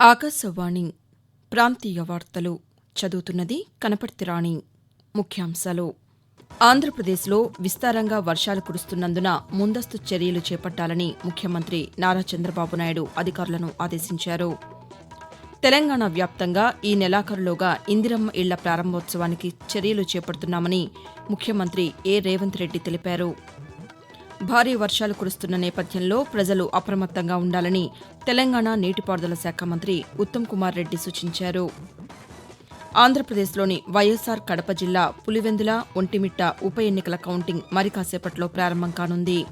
ఆకాశవాణి ప్రాంతీయ వార్తలు చదువుతున్నది కనపర్తి రాణి. ముఖ్యాంశాలు. ఆంధ్రప్రదేశ్లో విస్తారంగా వర్షాలు కురుస్తున్నందున ముందస్తు చర్యలు చేపట్టాలని ముఖ్యమంత్రి నారా చంద్రబాబు నాయుడు అధికారులను ఆదేశించారు. తెలంగాణ వ్యాప్తంగా ఈ నెలాఖరులోగా ఇందిరమ్మ ఇళ్ళ ప్రారంభోత్సవానికి చర్యలు చేపడుతున్నామని ముఖ్యమంత్రి ఏ రేవంత్ రెడ్డి తెలిపారు. భారీ వర్షాలు కురుస్తున్న నేపథ్యంలో ప్రజలు అప్రమత్తంగా ఉండాలని తెలంగాణ నీటిపారుదల శాఖ మంత్రి ఉత్తమ్ కుమార్ రెడ్డి సూచించారు. ఆంధ్రప్రదేశ్లోని వైఎస్సార్ కడప జిల్లా పులివెందుల ఒంటిమిట్ట ఉప ఎన్నికల కౌంటింగ్ మరి కాసేపట్లో ప్రారంభం కానుంది.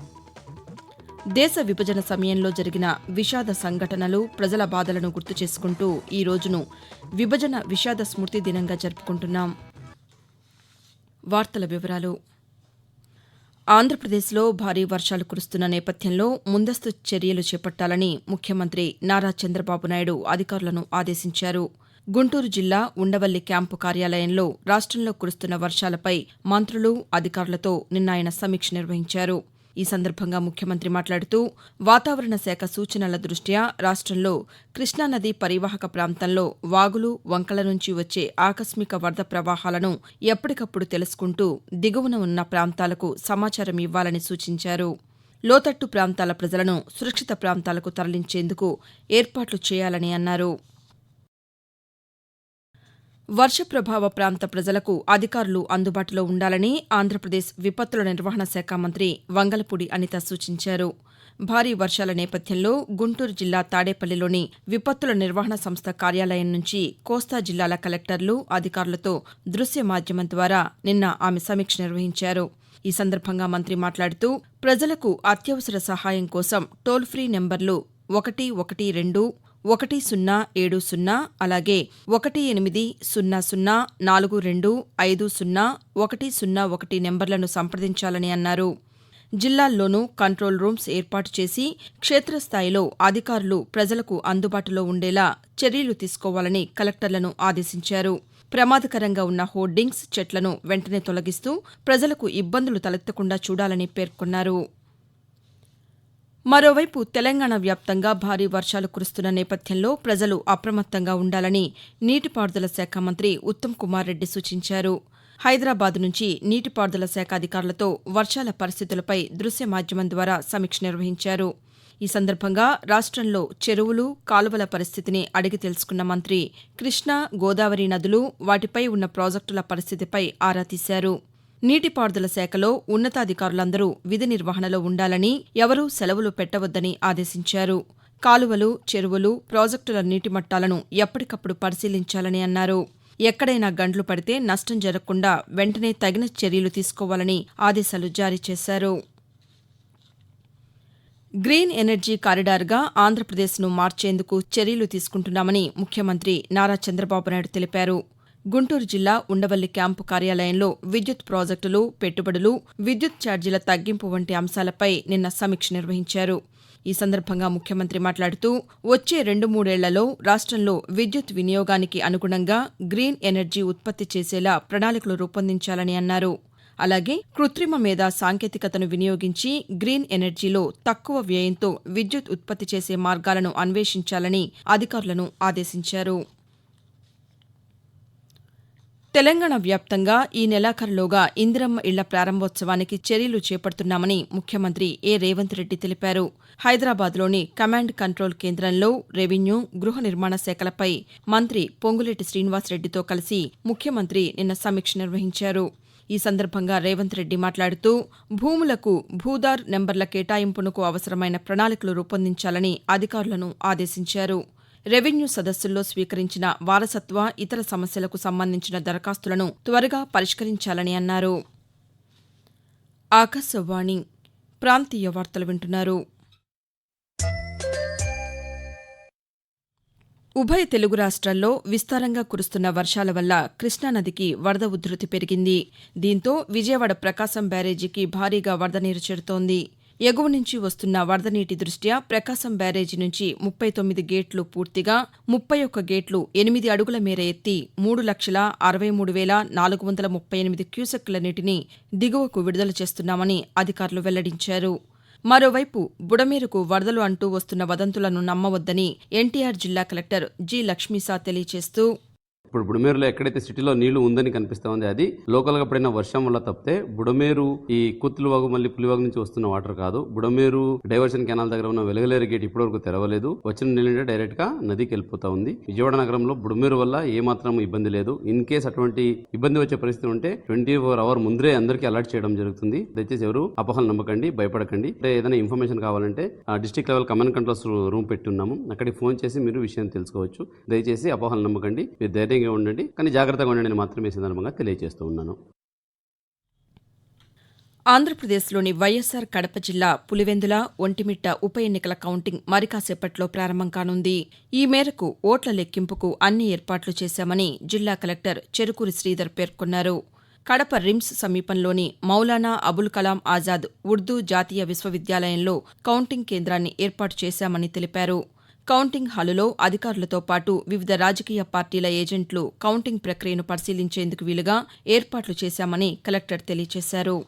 దేశ విభజన సమయంలో జరిగిన విషాద సంఘటనలు ప్రజల బాధలను గుర్తు చేసుకుంటూ ఈ రోజును విభజన విషాద స్మృతి దినంగా జరుపుకుంటున్నాం. వార్తల వివరాలు ఆంధ్రప్రదేశ్లో భారీ వర్షాలు కురుస్తున్న నేపథ్యంలో ముందస్తు చర్యలు చేపట్టాలని ముఖ్యమంత్రి నారా చంద్రబాబు నాయుడు అధికారులను ఆదేశించారు. గుంటూరు జిల్లా ఉండవల్లి క్యాంపు కార్యాలయంలో రాష్టంలో కురుస్తున్న వర్షాలపై మంత్రులు అధికారులతో నిన్న ఆయన సమీక్ష నిర్వహించారు. ఈ సందర్భంగా ముఖ్యమంత్రి మాట్లాడుతూ వాతావరణ శాఖ సూచనల దృష్ట్యా రాష్టంలో కృష్ణానది పరివాహక ప్రాంతంలో వాగులు వంకల నుంచి వచ్చే ఆకస్మిక వరద ప్రవాహాలను ఎప్పటికప్పుడు తెలుసుకుంటూ దిగువన ఉన్న ప్రాంతాలకు సమాచారం ఇవ్వాలని సూచించారు. లోతట్టు ప్రాంతాల ప్రజలను సురక్షిత ప్రాంతాలకు తరలించేందుకు ఏర్పాట్లు చేయాలని అన్నారు. వర్ష ప్రభావ ప్రాంత ప్రజలకు అధికారులు అందుబాటులో ఉండాలని ఆంధ్రప్రదేశ్ విపత్తుల నిర్వహణ శాఖ మంత్రి వంగలపూడి అనిత సూచించారు. భారీ వర్షాల నేపథ్యంలో గుంటూరు జిల్లా తాడేపల్లిలోని విపత్తుల నిర్వహణ సంస్థ కార్యాలయం నుంచి కోస్తా జిల్లాల కలెక్టర్లు అధికారులతో దృశ్య మాధ్యమం ద్వారా నిన్న ఆమె సమీక్ష నిర్వహించారు. ఈ సందర్భంగా మంత్రి మాట్లాడుతూ ప్రజలకు అత్యవసర సహాయం కోసం టోల్ ఫ్రీ నెంబర్లు ఒకటి ఒకటి రెండు ఒకటి సున్నా ఏడు సున్నా అలాగే ఒకటి ఎనిమిది సున్నా సున్నా నాలుగు రెండు ఐదు సున్నా ఒకటి సున్నా ఒకటి నెంబర్లను సంప్రదించాలని అన్నారు. జిల్లాల్లోనూ కంట్రోల్ రూమ్స్ ఏర్పాటు చేసి క్షేత్రస్థాయిలో అధికారులు ప్రజలకు అందుబాటులో ఉండేలా చర్యలు తీసుకోవాలని కలెక్టర్లను ఆదేశించారు. ప్రమాదకరంగా ఉన్న హోర్డింగ్స్ చెట్లను వెంటనే తొలగిస్తూ ప్రజలకు ఇబ్బందులు తలెత్తకుండా చూడాలని పేర్కొన్నారు. మరోవైపు తెలంగాణ వ్యాప్తంగా భారీ వర్షాలు కురుస్తున్న నేపథ్యంలో ప్రజలు అప్రమత్తంగా ఉండాలని నీటిపారుదల శాఖ మంత్రి ఉత్తమ్ కుమార్ రెడ్డి సూచించారు. హైదరాబాద్ నుంచి నీటిపారుదల శాఖ అధికారులతో వర్షాల పరిస్థితులపై దృశ్య మాధ్యమం ద్వారా సమీక్ష నిర్వహించారు. ఈ సందర్భంగా రాష్టంలో చెరువులు కాలువల పరిస్థితిని అడిగి తెలుసుకున్న మంత్రి కృష్ణా గోదావరి నదులు వాటిపై ఉన్న ప్రాజెక్టుల పరిస్థితిపై ఆరా తీశారు. నీటిపారుదల శాఖలో ఉన్నతాధికారులందరూ విధి నిర్వహణలో ఉండాలని ఎవరూ సెలవులు పెట్టవద్దని ఆదేశించారు. కాలువలు చెరువులు ప్రాజెక్టుల నీటి మట్టాలను ఎప్పటికప్పుడు పరిశీలించాలని అన్నారు. ఎక్కడైనా గండ్లు పడితే నష్టం జరగకుండా వెంటనే తగిన చర్యలు తీసుకోవాలని ఆదేశాలు జారీ చేశారు. గ్రీన్ ఎనర్జీ కారిడార్గా ఆంధ్రప్రదేశ్ను మార్చేందుకు చర్యలు తీసుకుంటున్నామని ముఖ్యమంత్రి నారా చంద్రబాబు నాయుడు తెలిపారు. గుంటూరు జిల్లా ఉండవల్లి క్యాంపు కార్యాలయంలో విద్యుత్ ప్రాజెక్టులు పెట్టుబడులు విద్యుత్ ఛార్జీల తగ్గింపు వంటి అంశాలపై నిన్న సమీక్ష నిర్వహించారు. ఈ సందర్భంగా ముఖ్యమంత్రి మాట్లాడుతూ వచ్చే రెండు మూడేళ్ళలో రాష్టంలో విద్యుత్ వినియోగానికి అనుగుణంగా గ్రీన్ ఎనర్జీ ఉత్పత్తి చేసేలా ప్రణాళికలు రూపొందించాలని అన్నారు. అలాగే కృత్రిమ మీద సాంకేతికతను వినియోగించి గ్రీన్ ఎనర్జీలో తక్కువ వ్యయంతో విద్యుత్ ఉత్పత్తి చేసే మార్గాలను అన్వేషించాలని అధికారులను ఆదేశించారు. తెలంగాణ వ్యాప్తంగా ఈ నెలాఖరులోగా ఇందిరమ్మ ఇళ్ళ ప్రారంభోత్సవానికి చర్యలు చేపడుతున్నామని ముఖ్యమంత్రి ఏ రేవంత్ రెడ్డి తెలిపారు. హైదరాబాద్లోని కమాండ్ కంట్రోల్ కేంద్రంలో రెవెన్యూ గృహ నిర్మాణ శాఖలపై మంత్రి పొంగులేటి శ్రీనివాసరెడ్డితో కలిసి ముఖ్యమంత్రి నిన్న సమీక్ష నిర్వహించారు. ఈ సందర్భంగా రేవంత్ రెడ్డి మాట్లాడుతూ భూములకు భూదార్ నెంబర్ల కేటాయింపునకు అవసరమైన ప్రణాళికలు రూపొందించాలని అధికారులను ఆదేశించారు. రెవెన్యూ సదస్సుల్లో స్వీకరించిన వారసత్వ ఇతర సమస్యలకు సంబంధించిన దరఖాస్తులను త్వరగా పరిష్కరించాలని అన్నారు. ఆకాశవాణి ప్రాంతీయ వార్తలు వింటున్నారు. ఉభయ తెలుగు రాష్ట్రాల్లో విస్తారంగా కురుస్తున్న వర్షాల వల్ల కృష్ణానదికి వరద ఉధృతి పెరిగింది. దీంతో విజయవాడ ప్రకాశం బ్యారేజీకి భారీగా వరద నీరు చేరుతోంది. ఎగువ నుంచి వస్తున్న వరద నీటి దృష్ట్యా ప్రకాశం బ్యారేజీ నుంచి ముప్పై తొమ్మిది గేట్లు పూర్తిగా ముప్పై ఒక్క గేట్లు ఎనిమిది అడుగుల మేర ఎత్తి మూడు లక్షల అరవై మూడు వేల నాలుగు వందల ముప్పై ఎనిమిది క్యూసెక్ల నీటిని దిగువకు విడుదల చేస్తున్నామని అధికారులు వెల్లడించారు. మరోవైపు బుడమేరుకు వరదలు అంటూ వస్తున్న వదంతులను నమ్మవద్దని ఎన్టీఆర్ జిల్లా కలెక్టర్ జి లక్ష్మీసా తెలియజేస్తూ ఇప్పుడు బుడమేరులో ఎక్కడైతే సిటీలో నీళ్ళు ఉందని కనిపిస్తా ఉంది అది లోకల్గా పడిన వర్షం వల్ల తప్పితే బుడమేరు ఈ కుత్తులవాగు మళ్ళీ పులివాగు నుంచి వస్తున్న వాటర్ కాదు. బుడమేరు డైవర్షన్ కెనాల్ దగ్గర ఉన్న వెలగలేరు గేట్ ఇప్పటి వరకు తెరవలేదు. వచ్చిన నీళ్ళంటే డైరెక్ట్గా నదికి వెళ్ళిపోతా ఉంది. విజయవాడ నగరంలో బుడమేరు వల్ల ఏ మాత్రం ఇబ్బంది లేదు. ఇన్ కేస్ అటువంటి ఇబ్బంది వచ్చే పరిస్థితి ఉంటే ట్వంటీ ఫోర్ అవర్ ముందరే అందరికీ అలర్ట్ చేయడం జరుగుతుంది. దయచేసి ఎవరు అపోహలు నమ్మకండి భయపడకండి. ఏదైనా ఇన్ఫర్మేషన్ కావాలంటే district level command controls room పెట్టి ఉన్నాము. అక్కడికి ఫోన్ చేసి మీరు విషయం తెలుసుకోవచ్చు. దయచేసి అపోహలు నమ్మకండి. మీరు ధైర్యంగా ఉండండి. కానీ జాగ్రత్తగా ఉండండి మాత్రమే సందర్భంగా తెలియజేస్తూ ఉన్నాను. ఆంధ్రప్రదేశ్లోని వైఎస్సార్ కడప జిల్లా పులివెందుల ఒంటిమిట్ట ఉప ఎన్నికల కౌంటింగ్ మరికాసేపట్లో ప్రారంభం కానుంది. ఈ మేరకు ఓట్ల లెక్కింపుకు అన్ని ఏర్పాట్లు చేశామని జిల్లా కలెక్టర్ చెరుకూరి శ్రీధర్ పేర్కొన్నారు. కడప రిమ్స్ సమీపంలోని మౌలానా అబుల్ కలాం ఆజాద్ ఉర్దూ జాతీయ విశ్వవిద్యాలయంలో కౌంటింగ్ కేంద్రాన్ని ఏర్పాటు చేశామని తెలిపారు. కౌంటింగ్ హాలులో అధికారులతో పాటు వివిధ రాజకీయ పార్టీల ఏజెంట్లు కౌంటింగ్ ప్రక్రియను పరిశీలించేందుకు వీలుగా ఏర్పాట్లు చేశామని కలెక్టర్ తెలియజేశారు.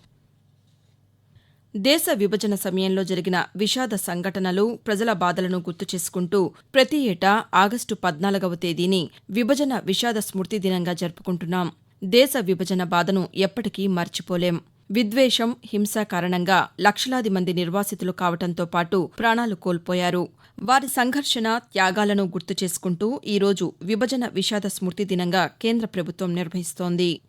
దేశ విభజన సమయంలో జరిగిన విషాద సంఘటనలు ప్రజల బాధలను గుర్తు చేసుకుంటూ ప్రతి ఏటా ఆగస్టు పద్నాలుగవ తేదీని విభజన విషాద స్మృతి దినంగా జరుపుకుంటున్నాం. దేశ విభజన బాధను ఎప్పటికీ మర్చిపోలేం. విద్వేషం హింస కారణంగా లక్షలాది మంది నిర్వాసితులు కావటంతో పాటు ప్రాణాలు కోల్పోయారు. వారి సంఘర్షణ త్యాగాలను గుర్తు చేసుకుంటూ ఈరోజు విభజన విషాద స్మృతి దినంగా కేంద్ర ప్రభుత్వం నిర్వహిస్తోంది.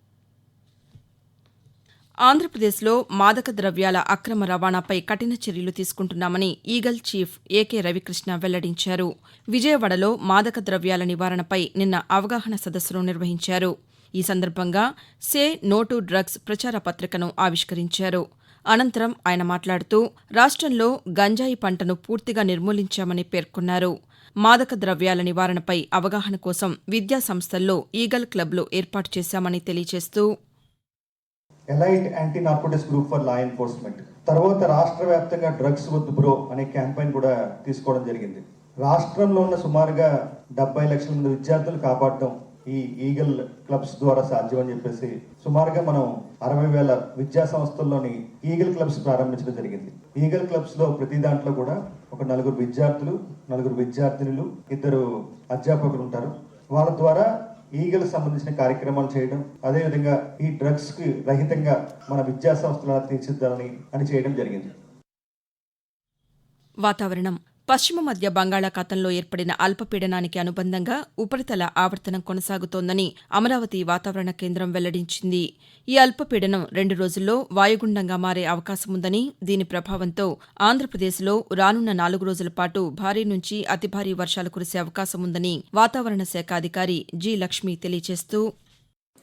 ఆంధ్రప్రదేశ్లో మాదక ద్రవ్యాల అక్రమ రవాణాపై కఠిన చర్యలు తీసుకుంటున్నామని ఈగల్ చీఫ్ ఏకే రవికృష్ణ వెల్లడించారు. విజయవాడలో మాదక ద్రవ్యాల నివారణపై నిన్న అవగాహన సదస్సును నిర్వహించారు. ఈ సందర్భంగా సే నో టు డ్రగ్స్ ప్రచార పత్రికను ఆవిష్కరించారు. అనంతరం ఆయన మాట్లాడుతూ రాష్టంలో గంజాయి పంటను పూర్తిగా నిర్మూలించామని పేర్కొన్నారు. మాదక ద్రవ్యాల నివారణపై అవగాహన కోసం విద్యా సంస్థల్లో ఈగల్ క్లబ్లు ఏర్పాటు చేశామని తెలియజేస్తూ elite anti narcotics group for law enforcement తర్వాత రాష్ట్ర వ్యాప్తంగా డ్రగ్స్ వద్దు బ్రో అనే క్యాంపెయిన్ కూడా తీసుకోవడం జరిగింది. రాష్ట్రంలో ఉన్న సుమారుగా డెబ్బై లక్షల మంది విద్యార్థులు కాపాడటం ఈ ఈగల్ క్లబ్స్ ద్వారా సాధ్యం అని చెప్పేసి సుమారుగా మనం అరవై వేల విద్యా సంస్థల్లోని ఈగల్ క్లబ్స్ ప్రారంభించడం జరిగింది. ఈగల్ క్లబ్స్లో ప్రతి దాంట్లో కూడా ఒక నలుగురు విద్యార్థులు నలుగురు విద్యార్థినులు ఇద్దరు అధ్యాపకులు ఉంటారు. వాళ్ళ ద్వారా ఈగల్ సంబంధించిన కార్యక్రమాలు చేయడం అదేవిధంగా ఈ డ్రగ్స్కి రహితంగా మన విద్యా సంస్థలను తీర్చిద్దామని అని చేయడం జరిగింది. వాతావరణం. పశ్చిమ మధ్య బంగాళాఖాతంలో ఏర్పడిన అల్పపీడనానికి అనుబంధంగా ఉపరితల ఆవర్తనం కొనసాగుతోందని అమరావతి వాతావరణ కేంద్రం వెల్లడించింది. ఈ అల్పపీడనం రెండు రోజుల్లో వాయుగుండంగా మారే అవకాశముందని దీని ప్రభావంతో ఆంధ్రప్రదేశ్లో రానున్న నాలుగు రోజుల పాటు భారీ నుంచి అతి భారీ వర్షాలు కురిసే అవకాశముందని వాతావరణ శాఖ అధికారి జి లక్ష్మి తెలియజేస్తూ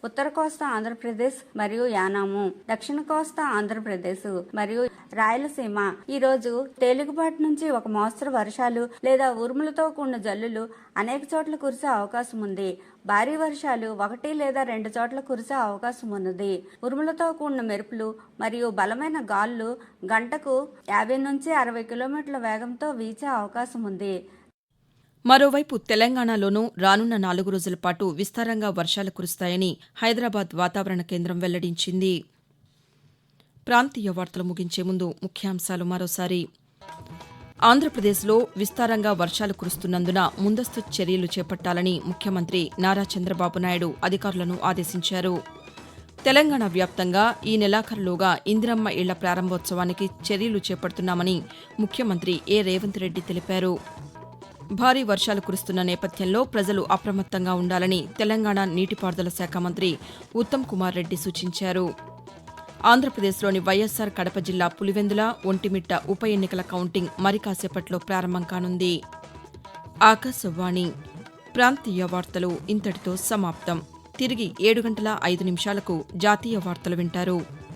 ఉత్తర కోస్తా ఆంధ్రప్రదేశ్ మరియు యానాము దక్షిణ కోస్తా ఆంధ్రప్రదేశ్ మరియు రాయలసీమ. ఈ రోజు తేలికపాటి నుంచి ఒక మోస్తరు వర్షాలు లేదా ఉరుములతో కూడిన జల్లులు అనేక చోట్ల కురిసే అవకాశం ఉంది. భారీ వర్షాలు ఒకటి లేదా రెండు చోట్ల కురిసే అవకాశం ఉన్నది. ఉరుములతో కూడిన మెరుపులు మరియు బలమైన గాలులు గంటకు యాభై నుంచి అరవై కిలోమీటర్ల వేగంతో వీచే అవకాశం ఉంది. మరోవైపు తెలంగాణలోనూ రానున్న నాలుగు రోజుల పాటు విస్తారంగా వర్షాలు కురుస్తాయని హైదరాబాద్ వాతావరణ కేంద్రం వెల్లడించింది. ప్రాంతీయ వార్తలు ముగించే ముందు ముఖ్యాంశాలు మరోసారి. ఆంధ్రప్రదేశ్లో విస్తారంగా వర్షాలు కురుస్తున్నందున ముందస్తు చర్యలు చేపట్టాలని ముఖ్యమంత్రి నారా చంద్రబాబు నాయుడు అధికారులను ఆదేశించారు. తెలంగాణ వ్యాప్తంగా ఈ నెలాఖరులోగా ఇందిరమ్మ ఇళ్ళ ప్రారంభోత్సవానికి చర్యలు చేపడుతున్నామని ముఖ్యమంత్రి ఏ రేవంత్ రెడ్డి తెలిపారు. భారీ వర్షాలు కురుస్తున్న నేపథ్యంలో ప్రజలు అప్రమత్తంగా ఉండాలని తెలంగాణ నీటిపారుదల శాఖ మంత్రి ఉత్తమ్ కుమార్ రెడ్డి సూచించారు. ఆంధ్రప్రదేశ్లోని వైఎస్సార్ కడప జిల్లా పులివెందుల ఒంటిమిట్ట ఉప ఎన్నికల కౌంటింగ్ మరి కాసేపట్లో ప్రారంభం కానుంది. ఆకాశవాణి ప్రాంతీయ వార్తలు ఇంతటితో సమాప్తం. తిరిగి ఏడు గంటల ఐదు నిమిషాలకు జాతీయ వార్తలు వింటారు.